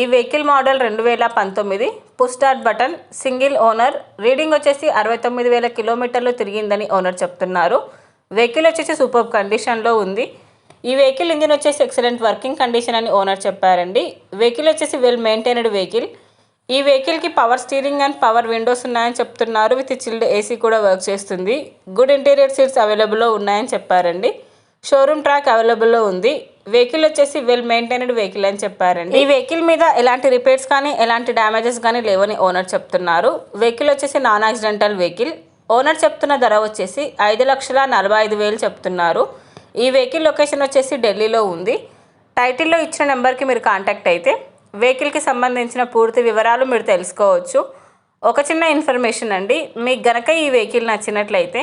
ఈ vehicle model రెండు వేల పంతొమ్మిది push start button single owner. Reading వచ్చేసి అరవై తొమ్మిది వేల కిలోమీటర్లు తిరిగిందని ఓనర్ చెప్తున్నారు. వెహికల్ వచ్చేసి సూపర్ కండిషన్లో ఉంది. ఈ వెహికల్ ఇంజిన్ వచ్చేసి ఎక్సలెంట్ వర్కింగ్ కండిషన్ అని ఓనర్ చెప్పారండి. వెహికల్ వచ్చేసి వెల్ మెయింటైన్డ్ వెహికల్. ఈ వెహికల్కి power steering and power windows ఉన్నాయని చెప్తున్నారు. విత్ చిల్డ్ ఏసీ కూడా వర్క్ చేస్తుంది. గుడ్ ఇంటీరియర్ సీట్స్ అవైలబుల్లో ఉన్నాయని చెప్పారండి. షోరూమ్ ట్రాక్ అవైలబుల్లో ఉంది. వెహికల్ వచ్చేసి వెల్ మెయింటైన్డ్ వెహికల్ అని చెప్పారండి. ఈ వెహికల్ మీద ఎలాంటి రిపేర్స్ కానీ ఎలాంటి డ్యామేజెస్ కానీ లేవని ఓనర్ చెప్తున్నారు. వెహికల్ వచ్చేసి నాన్ యాక్సిడెంటల్ వెహికల్ ఓనర్ చెప్తున్న ధర వచ్చేసి ఐదు లక్షల నలభై ఐదు వేలు చెప్తున్నారు. ఈ వెహికల్ లొకేషన్ వచ్చేసి ఢిల్లీలో ఉంది. టైటిల్లో ఇచ్చిన నెంబర్కి మీరు కాంటాక్ట్ అయితే వెహికల్కి సంబంధించిన పూర్తి వివరాలు మీరు తెలుసుకోవచ్చు. ఒక చిన్న ఇన్ఫర్మేషన్ అండి. మీకు గనక ఈ వెహికల్ నచ్చినట్లయితే